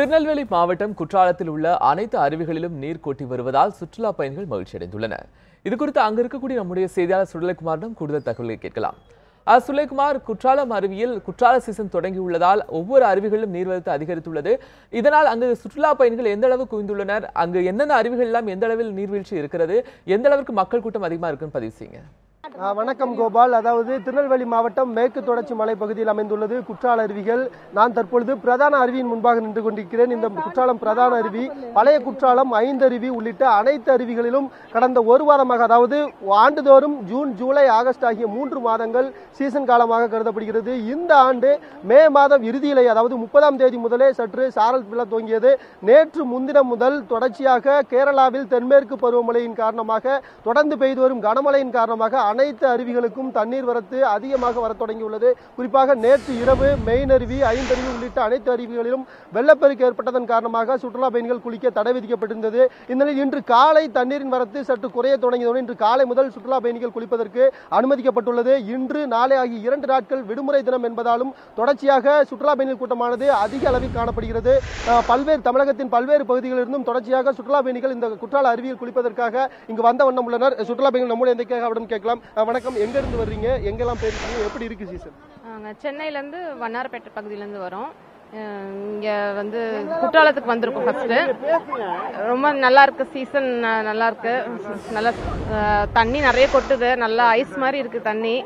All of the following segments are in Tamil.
திருநெல்வேலி மாவட்டம் குற்றாலத்தில் உள்ள அனைத்து அருவிகளிலும் நீர் கொட்டி வருவதால் சுற்றுலா பயணிகள் மகிழ்ச்சி அடைந்துள்ளனர். இது குறித்து அங்கு இருக்கக்கூடிய நம்முடைய செய்தியாளர் சுடலைக்குமாரிடம் கூடுதல் தகவல்களை கேட்கலாம். சுலைக்குமார் குற்றாலம் அருவியில் குற்றால சீசன் தொடங்கியுள்ளதால் ஒவ்வொரு அருவிகளிலும் நீர்வரத்து அதிகரித்துள்ளது. இதனால் அங்கு சுற்றுலா பயணிகள் எந்த அளவு குவிந்துள்ளனர்? அங்கு என்னென்ன அருவிகள் எல்லாம் எந்த அளவில் நீர்வீழ்ச்சி இருக்கிறது? எந்த அளவுக்கு மக்கள் கூட்டம் அதிகமா இருக்குன்னு பதிவு செய்யுங்க. வணக்கம் கோபால். அதாவது திருநெல்வேலி மாவட்டம் மேற்கு தொடர்ச்சி மலை பகுதியில் அமைந்துள்ளது. குற்றால அருவிகள். நான் தற்பொழுது பிரதான அருவியின் முன்பாக நின்று கொண்டிருக்கிறேன். இந்த குற்றாலம் பிரதான அருவி பழைய குற்றாலம் ஐந்து அருவி உள்ளிட்ட அனைத்து அருவிகளிலும் கடந்த ஒரு வாரமாக அதாவது ஆண்டுதோறும் ஜூன் ஜூலை ஆகஸ்ட் ஆகிய மூன்று மாதங்கள் சீசன் காலமாக கருதப்படுகிறது. இந்த ஆண்டு மே மாதம் இறுதியிலே அதாவது முப்பதாம் தேதி முதலே சற்று சாரல் விழ துவங்கியது. நேற்று முன்தினம் முதல் தொடர்ச்சியாக கேரளாவில் தென்மேற்கு பருவமழையின் காரணமாக தொடர்ந்து பெய்து வரும் கனமழையின் காரணமாக அனைத்து அருவிகளுக்கும் தண்ணீர் வரத்து அதிகமாக வரத் தொடங்கியுள்ளது. குறிப்பாக நேற்று இரவு மெயின் அருவி ஐந்தருவி உள்ளிட்ட அனைத்து அருவிகளிலும் வெள்ளப்பெருக்கு ஏற்பட்டதன் காரணமாக சுற்றுலா பயணிகள் குளிக்க தடை விதிக்கப்பட்டிருந்தது. இந்நிலையில் இன்று காலை தண்ணீரின் வரத்து சற்று குறைய தொடங்கியதோடு இன்று காலை முதல் சுற்றுலா பயணிகள் குளிப்பதற்கு அனுமதிக்கப்பட்டுள்ளது. இன்று நாளை ஆகிய இரண்டு நாட்கள் விடுமுறை தினம் என்பதாலும் தொடர்ச்சியாக சுற்றுலா பயணிகள் கூட்டமானது அதிக அளவில் காணப்படுகிறது. பல்வேறு தமிழகத்தின் பல்வேறு பகுதிகளிலிருந்தும் தொடர்ச்சியாக சுற்றுலா பயணிகள் இந்த குற்றால அருவியில் குளிப்பதற்காக இங்கு வந்த வண்ணம் உள்ளனர். சுற்றுலா பயணிகள் நம்முடைய எந்த கேட்கலாம். அஹ், வணக்கம். எங்க இருந்து வர்றீங்க? எங்கெல்லாம் போயிருக்கீங்க எப்படி இருக்கு சீசன் நாங்கள் சென்னையிலேருந்து வண்ணாரப்பேட்டை பகுதியிலேருந்து வரோம். இங்கே வந்து குற்றாலத்துக்கு வந்திருக்கோம் ஃபர்ஸ்ட்டு ரொம்ப நல்லா இருக்கு சீசன் நல்லா இருக்கு. நல்லா தண்ணி நிறைய கொட்டுது. நல்லா ஐஸ் மாதிரி இருக்கு தண்ணி.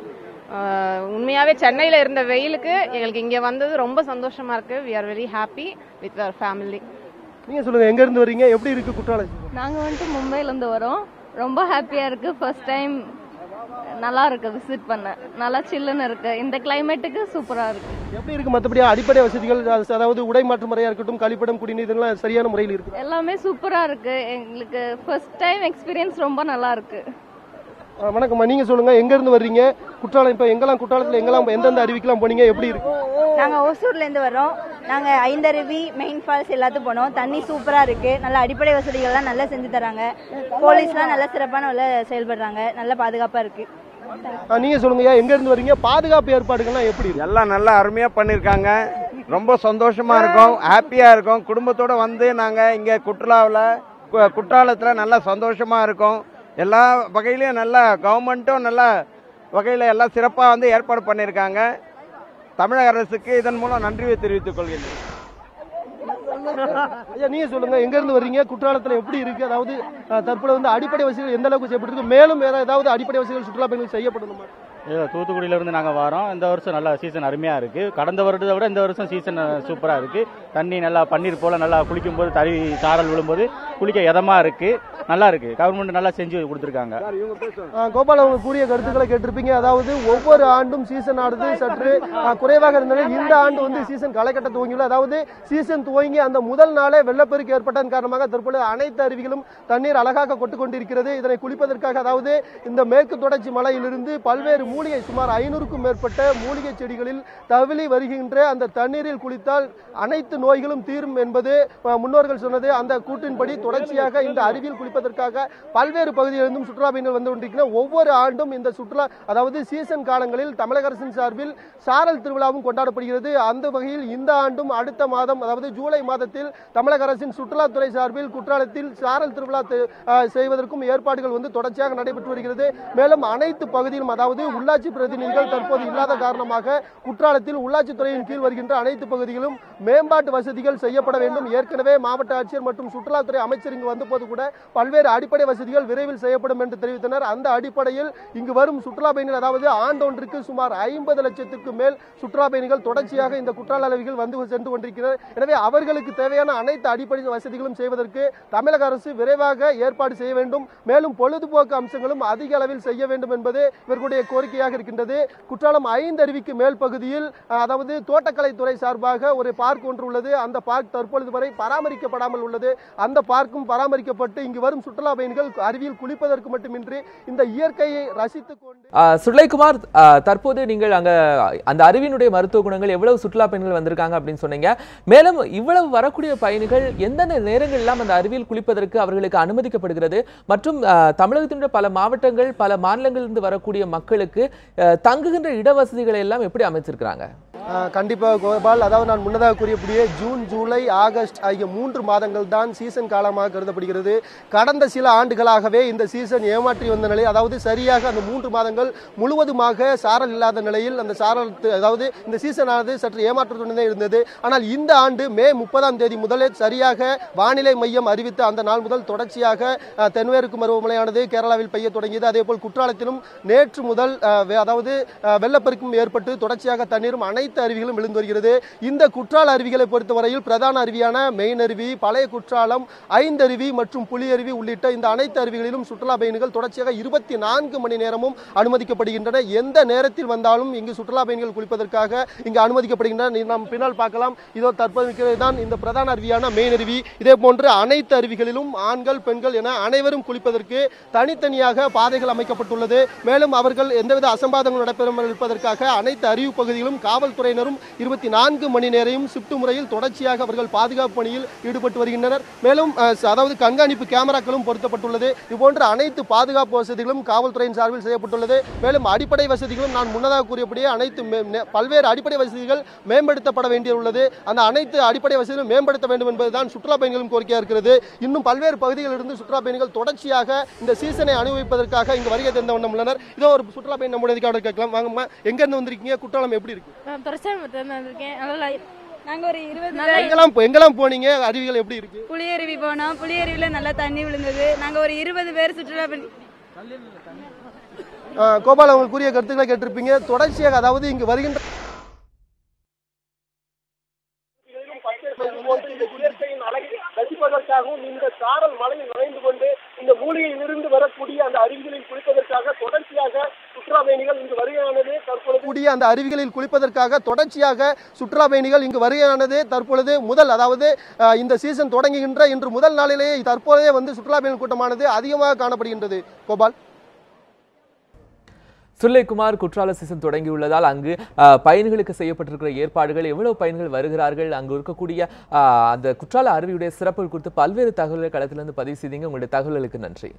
அஹ், உண்மையாவே சென்னையில் இருந்த வெயிலுக்கு எங்களுக்கு இங்கே வந்தது ரொம்ப சந்தோஷமா இருக்கு. We are very happy with our family நீங்க சொல்லுங்க எங்க இருந்து வர்றீங்க? எப்படி இருக்கு குற்றால நாங்கள் வந்துட்டு மும்பையிலேருந்து வரோம். ரொம்ப ஹாப்பியாக இருக்குது ஃபர்ஸ்ட் டைம் நல்லா இருக்கு விசிட் பண்ண. நல்லா சில்லுன்னு இருக்கு. இந்த கிளைமேட்டுக்கு சூப்பராக இருக்கு. எப்படி இருக்கு மற்றபடி அடிப்படை வசதிகள் அது- அதாவது உடை மாற்று முறையா இருக்கட்டும் கழிப்பிடம் குடிநீர் இதெல்லாம் சரியான முறையில் இருக்கு. எல்லாமே சூப்பராக இருக்கு. எங்களுக்கு ஃபர்ஸ்ட் டைம் எக்ஸ்பீரியன்ஸ் ரொம்ப நல்லா இருக்கு. அஹ், வணக்கம்மா நீங்க சொல்லுங்க எங்க இருந்து வர்றீங்க? குற்றாலம் இப்ப எங்கெல்லாம் குற்றாலத்துல எங்கெல்லாம் எந்தெந்த அருவிக்கெல்லாம் போனீங்க? எப்படி இருக்கு? நாங்கள் ஓசூர்லேருந்து வரோம் நாங்கள் ஐந்தருவி மெயின் ஃபால்ஸ் எல்லாத்துக்கும் போனோம். தண்ணி சூப்பராக இருக்குது நல்ல அடிப்படை வசதிகள்லாம் நல்லா செஞ்சு தராங்க. போலீஸ்லாம் நல்ல சிறப்பான உள்ள செயல்படுறாங்க. நல்ல பாதுகாப்பாக இருக்குது அஹ், நீங்க சொல்லுங்க எங்க இருந்து வர்றீங்க பாதுகாப்பு ஏற்பாடுகள்லாம் எப்படி இருக்கு? எல்லாம் நல்லா அருமையா பண்ணிருக்காங்க. ரொம்ப சந்தோஷமா இருக்கும். ஹாப்பியா இருக்கும். குடும்பத்தோட வந்து நாங்க இங்க குற்றாலாவில் கு- குற்றாலத்துல நல்லா சந்தோஷமா இருக்கும். எல்லா வகையிலயும் நல்லா கவர்மெண்ட்டும் நல்ல வகையில எல்லாம் சிறப்பா வந்து ஏற்பாடு பண்ணியிருக்காங்க தமிழக அரசுக்கு இதன் மூலம் நன்றியை தெரிவித்துக் கொள்கிறேன் ஐயா நீங்க சொல்லுங்க. எங்க இருந்து வர்றீங்க? குற்றாலத்துல எப்படி இருக்கு? அதாவது தற்போது வந்து அடிப்படை வசதிகள் எந்த அளவுக்கு செய்யப்பட்டிருக்கு? மேலும் ஏதாவது அடிப்படை வசதிகள் சுற்றுலா பயணிகள் செய்யப்படணுமா? இல்லை தூத்துக்குடியிலேருந்து நாங்கள் வரோம். இந்த வருஷம் நல்லா சீசன் அருமையாக இருக்குது கடந்த வருடத்தை விட இந்த வருஷம் சீசன் சூப்பராக இருக்குது தண்ணி நல்லா பன்னீர் போல் நல்லா குளிக்கும்போது தறி சாரல் விழும்போது குளிக்க இதமாக இருக்குது நல்லா இருக்குது கவர்மெண்ட் நல்லா செஞ்சு கொடுத்துருக்காங்க. கோபால் அவங்க கூடிய கருத்துக்களை கேட்டிருப்பீங்க. அதாவது ஒவ்வொரு ஆண்டும் சீசன் ஆனது சற்று குறைவாக இருந்தாலும் இந்த ஆண்டு வந்து சீசன் களைக்கட்ட துவங்கியுள்ள அதாவது சீசன் துவங்கி அந்த முதல் நாளே வெள்ளப்பெருக்கு ஏற்பட்டதன் காரணமாக தற்பொழுது அனைத்து அருவிகளும் தண்ணீர் அழகாக கொட்டுக்கொண்டிருக்கிறது. இதனை குளிப்பதற்காக அதாவது இந்த மேற்கு தொடர்ச்சி மலையிலிருந்து பல்வேறு மூலிகை சுமார் ஐநூறுக்கும் மேற்பட்ட மூலிகை செடிகளில் தவிழி வருகின்ற அந்த தண்ணீரில் குளித்தால் அனைத்து நோய்களும் தீரும் என்பது முன்னோர்கள் சொன்னது. அந்த கூட்டின்படி தொடர்ச்சியாக இந்த அருவியில் குளிப்பதற்காக பல்வேறு பகுதிகளிலிருந்தும் சுற்றுலா பயணிகள் வந்து கொண்டிருக்கின்றன ஒவ்வொரு ஆண்டும் இந்த சுற்றுலா அதாவது சீசன் காலங்களில் தமிழக அரசின் சார்பில் சாரல் திருவிழாவும் கொண்டாடப்படுகிறது. அந்த வகையில் இந்த ஆண்டும் அடுத்த மாதம் அதாவது ஜூலை மாதத்தில் தமிழக அரசின் சுற்றுலாத்துறை சார்பில் குற்றாலத்தில் சாரல் திருவிழா செய்வதற்கும் ஏற்பாடுகள் வந்து தொடர்ச்சியாக நடைபெற்று வருகிறது. மேலும் அனைத்து பகுதியிலும் அதாவது உள்ளாட்சி பிரதிநிதிகள் தற்போது இல்லாத காரணமாக குற்றாலத்தில் உள்ளாட்சித்துறையின் கீழ் வருகின்ற அனைத்து பகுதிகளும் மேம்பாட்டு வசதிகள் செய்யப்பட வேண்டும். ஏற்கனவே மாவட்ட ஆட்சியர் மற்றும் சுற்றுலாத்துறை அமைச்சர் இங்கு வந்தபோது கூட பல்வேறு அடிப்படை வசதிகள் விரைவில் செய்யப்படும் என்று தெரிவித்தனர். அந்த அடிப்படையில் இங்கு வரும் சுற்றுலா பயணிகள் அதாவது ஆண்டொன்றுக்கு சுமார் ஐம்பது லட்சத்திற்கு மேல் சுற்றுலா பயணிகள் தொடர்ச்சியாக இந்த குற்றால அருவிகள் வந்து சென்று கொண்டிருக்கிறார். எனவே அவர்களுக்கு தேவையான அனைத்து அடிப்படை வசதிகளும் செய்வதற்கு தமிழக அரசு விரைவாக ஏற்பாடு செய்ய வேண்டும். மேலும் பொழுதுபோக்கு அம்சங்களும் அதிக அளவில் செய்ய வேண்டும் என்பது இவர்களுடைய எச்சரிக்கையாக இருக்கின்றது. குற்றாலம் ஐந்து அருவிக்கு மேல் பகுதியில் அதாவது தோட்டக்கலைத்துறை சார்பாக ஒரு பார்க் ஒன்று உள்ளது. அந்த பார்க் தற்பொழுது வரை பராமரிக்கப்படாமல் உள்ளது. அந்த பார்க்கும் பராமரிக்கப்பட்டு இங்கு வரும் சுற்றுலா பயணிகள் அருவியில் குளிப்பதற்கு மட்டுமின்றி இந்த இயற்கையை ரசித்துக் கொண்டு சுடலைக்குமார் தற்போது நீங்கள் அங்க அந்த அருவியினுடைய மருத்துவ குணங்கள் எவ்வளவு சுற்றுலா பயணிகள் வந்திருக்காங்க அப்படின்னு சொன்னீங்க. மேலும் இவ்வளவு வரக்கூடிய பயணிகள் எந்தெந்த நேரங்கள் அந்த அருவியில் குளிப்பதற்கு அவர்களுக்கு அனுமதிக்கப்படுகிறது? மற்றும் தமிழகத்தினுடைய பல மாவட்டங்கள் பல மாநிலங்களிலிருந்து வரக்கூடிய மக்களுக்கு தங்குகின்ற இடவசதிகளை எல்லாம் எப்படி அமைச்சிருக்கிறாங்க? கண்டிப்பாக கோபால். அதாவது நான் முன்னதாக கூறியபடியே ஜூன் ஜூலை ஆகஸ்ட் ஆகிய மூன்று மாதங்கள் தான் சீசன் காலமாக கருதப்படுகிறது. கடந்த சில ஆண்டுகளாகவே இந்த சீசன் ஏமாற்றி வந்த நிலை அதாவது சரியாக அந்த மூன்று மாதங்கள் முழுவதுமாக சாரல் இல்லாத நிலையில் அந்த சாரல் அதாவது இந்த சீசனானது சற்று ஏமாற்றத்துடன் இருந்தது. ஆனால் இந்த ஆண்டு மே முப்பதாம் தேதி முதலே சரியாக வானிலை மையம் அறிவித்த அந்த நாள் முதல் தொடர்ச்சியாக தென்மேற்கு பருவமழையானது கேரளாவில் பெய்ய தொடங்கியது. அதேபோல் குற்றாலத்திலும் நேற்று முதல் வெ- அதாவது வெள்ளப்பெருக்கும் ஏற்பட்டு தொடர்ச்சியாக தண்ணீரும் அனைத்து அருவிகளும் விழுந்து வருகிறது. இந்த குற்றால அருவிகளை பொறுத்தவரையில் பிரதான அருவியான மெயின் அருவி பழைய குற்றாலம் ஐந்தருவி மற்றும் புலி அருவி உள்ளிட்ட இந்த அனைத்து அருவிகளிலும் சுற்றுலா பயணிகள் தொடர்ச்சியாக இருபத்தி நான்கு மணி நேரமும் அனுமதிக்கப்படுகின்றன. எந்த நேரத்தில் வந்தாலும் இங்கு சுற்றுலா பயணிகள் குளிப்பதற்காக இங்கு அனுமதிக்கப்படுகின்றன. நாம் பின்னால் பார்க்கலாம். இதோ தற்போது தான் இந்த பிரதான அருவியான மெயின் அருவி. இதே போன்று அனைத்து அருவிகளிலும் ஆண்கள் பெண்கள் என அனைவரும் குளிப்பதற்கு தனித்தனியாக பாதைகள் அமைக்கப்பட்டுள்ளது. மேலும் அவர்கள் எந்தவித அசம்பாதங்கள் நடைபெறாமல் இருப்பதற்காக அனைத்து அறிவு பகுதிகளும் காவல்துறை காவல்துறையினரும் இருபத்தி நான்கு மணி நேரையும் ஷிப்ட் முறையில் தொடர்ச்சியாக அவர்கள் பாதுகாப்பு பணியில் ஈடுபட்டு வருகின்றனர். மேலும் அதாவது கண்காணிப்பு கேமராக்களும் பொருத்தப்பட்டுள்ளது. இதுபோன்ற அனைத்து பாதுகாப்பு வசதிகளும் காவல்துறையின் சார்பில் செய்யப்பட்டுள்ளது. மேலும் அடிப்படை வசதிகளும் நான் முன்னதாக கூறியபடியே அனைத்து பல்வேறு அடிப்படை வசதிகள் மேம்படுத்தப்பட வேண்டியுள்ளது. அந்த அனைத்து அடிப்படை வசதிகளும் மேம்படுத்த வேண்டும் என்பதுதான் சுற்றுலா பயணிகளும் கோரிக்கையாக இருக்கிறது. இன்னும் பல்வேறு பகுதிகளிலிருந்து சுற்றுலா பயணிகள் தொடர்ச்சியாக இந்த சீசனை அனுபவிப்பதற்காக இங்கு வருகை தந்த வண்ணம் உள்ளனர். இதோ ஒரு சுற்றுலா பயணி நம்முடைய கேட்கலாம். வாங்கம்மா எங்கேருந்து வந்திருக்கீங்க? குற்றாலம் எப்படி இருக்கு? நான் பிரச்சனை வந்திருக்கேன் நல்லா நாங்க ஒரு இருபது நல்லா எங்கெல்லாம் போ- எங்கெல்லாம் போனீங்க? அருவிகள் எப்படி இருக்கு? புளியருவி போனோம். புளியருவில நல்லா தண்ணி விழுந்தது. நாங்க ஒரு இருபது பேர் சுற்றுலா பண்ணி கோபால் அவங்க கூறிய கருத்துக்களை கேட்டிருப்பீங்க. தொடர்ச்சியாக அதாவது இங்கு வருகின்ற ரசிப்பதற்காகவும் இந்த சாரல் மலையில் நுழைந்து கொண்டு இந்த மூலிகையிலிருந்து வரக்கூடிய அந்த அருவிகளில் குளிப்பதற்காக தொடர்ச்சியாக சுற்றுலா பயணிகள் இங்கு இருக்கக்கூடிய கூடிய அந்த அருவிகளில் குளிப்பதற்காக தொடர்ச்சியாக சுற்றுலா பயணிகள் இங்கு வருகையானது. தற்பொழுது முதல் அதாவது இந்த சீசன் தொடங்குகின்ற இன்று முதல் நாளிலேயே தற்போதே வந்து சுற்றுலா பயணிகள் கூட்டமானது அதிகமாக காணப்படுகின்றது. கோபால். சுல்லைக்குமார் குற்றால சீசன் தொடங்கியுள்ளதால் அங்கு அஹ், பயணிகளுக்கு செய்யப்பட்டிருக்கிற ஏற்பாடுகள் எவ்வளவு பயணிகள் வருகிறார்கள் அங்கு இருக்கக்கூடிய அந்த குற்றால அருவியுடைய சிறப்புகள் குறித்து பல்வேறு தகவல்கள் களத்திலிருந்து பதிவு செய்தீங்க. உங்களுடைய தகவல்களுக்கு நன்றி.